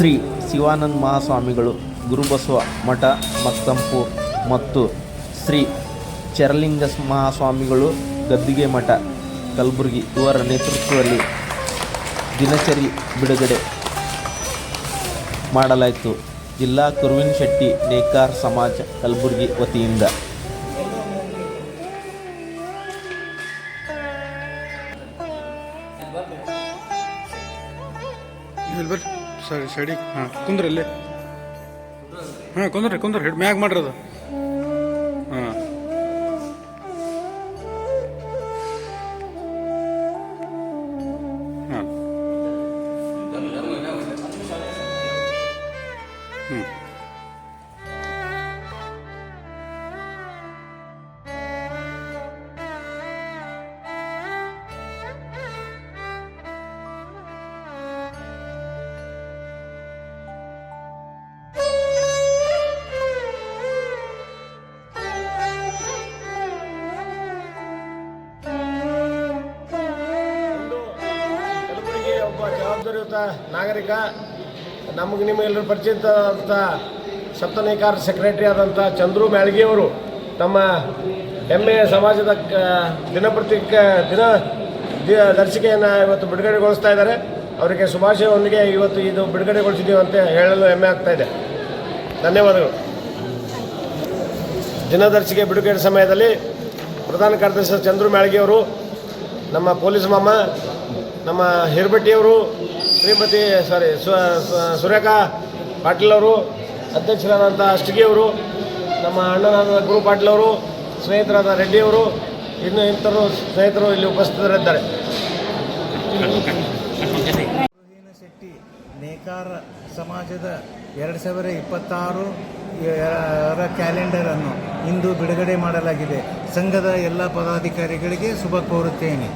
ಶ್ರೀ ಶಿವಾನಂದ ಮಹಾಸ್ವಾಮಿಗಳು, ಗುರುಬಸವ ಮಠ ಮಕ್ತಂಪುರ್ ಮತ್ತು ಶ್ರೀ ಚರಲಿಂಗ ಮಹಾಸ್ವಾಮಿಗಳು, ಗದ್ದಿಗೆ ಮಠ, ಕಲಬುರಗಿ ಇವರ ನೇತೃತ್ವದಲ್ಲಿ ದಿನಚರಿ ಬಿಡುಗಡೆ ಮಾಡಲಾಯಿತು. ಜಿಲ್ಲಾ ಕುರುವಿನ ಶೆಟ್ಟಿ, ನೇಕಾರ್ ಸಮಾಜ, ಕಲಬುರಗಿ ವತಿಯಿಂದ. ಸರಿ ಸರಿ. ಹಾಂ, ಕುಂದ್ರ ಅಲ್ಲಿ ಹಾಂ ಕುಂದ್ರಿ ಕುಂದ್ರಿ. ಹಿಡ್, ಮ್ಯಾಗ ಮಾಡ್ರಿ ಅದು. ಹಾಂ. ಹಾಂ. ಹ್ಞೂ ಜವಾಬ್ದಾರಿಯುತ ನಾಗರಿಕ, ನಮಗೆ ನಿಮಗೆಲ್ಲರೂ ಪರಿಚಿತವಾದಂಥ ಸಪ್ತನೇಕಾರ ಸೆಕ್ರೆಟರಿ ಆದಂಥ ಚಂದ್ರು ಮ್ಯಾಳ್ಗಿಯವರು ತಮ್ಮ ಹೆಮ್ಮೆಯ ಸಮಾಜದ ದಿನಪತ್ರಿಕ ದಿನ ದರ್ಶಿಕೆಯನ್ನು ಇವತ್ತು ಬಿಡುಗಡೆಗೊಳಿಸ್ತಾ ಇದ್ದಾರೆ. ಅವರಿಗೆ ಶುಭಾಶಯವೊಂದಿಗೆ ಇವತ್ತು ಇದು ಬಿಡುಗಡೆಗೊಳಿಸಿದ್ದೀವಿ ಅಂತ ಹೇಳಲು ಹೆಮ್ಮೆ ಆಗ್ತಾ ಇದೆ. ಧನ್ಯವಾದಗಳು. ದಿನದರ್ಶಿಕೆ ಬಿಡುಗಡೆ ಸಮಯದಲ್ಲಿ ಪ್ರಧಾನ ಕಾರ್ಯದರ್ಶಿ ಚಂದ್ರು ಮ್ಯಾಳ್ಗಿಯವರು ನಮ್ಮ ಪೊಲೀಸ್ ಮಾಮ ನಮ್ಮ ಹಿರ್ಬಟ್ಟಿಯವರು ಶ್ರೀಮತಿ ಸಾರಿ ಸುರೇಖಾ ಪಾಟೀಲ್ ಅವರು ಅಧ್ಯಕ್ಷರಾದಂಥ ಅಷ್ಟಗಿಯವರು, ನಮ್ಮ ಅಣ್ಣನಾದ ಗುರು ಪಾಟೀಲ್ ಅವರು ಸ್ನೇಹಿತರಾದ ರೆಡ್ಡಿಯವರು, ಇನ್ನು ಇಂಥರು ಸ್ನೇಹಿತರು ಇಲ್ಲಿ ಉಪಸ್ಥಿತರಿದ್ದಾರೆ. ಶೆಟ್ಟಿ, ನೇಕಾರ ಸಮಾಜದ ಎರಡು ಸಾವಿರ ಇಪ್ಪತ್ತಾರು ಕ್ಯಾಲೆಂಡರನ್ನು ಇಂದು ಬಿಡುಗಡೆ ಮಾಡಲಾಗಿದೆ. ಸಂಘದ ಎಲ್ಲ ಪದಾಧಿಕಾರಿಗಳಿಗೆ ಶುಭ ಕೋರುತ್ತೇನೆ.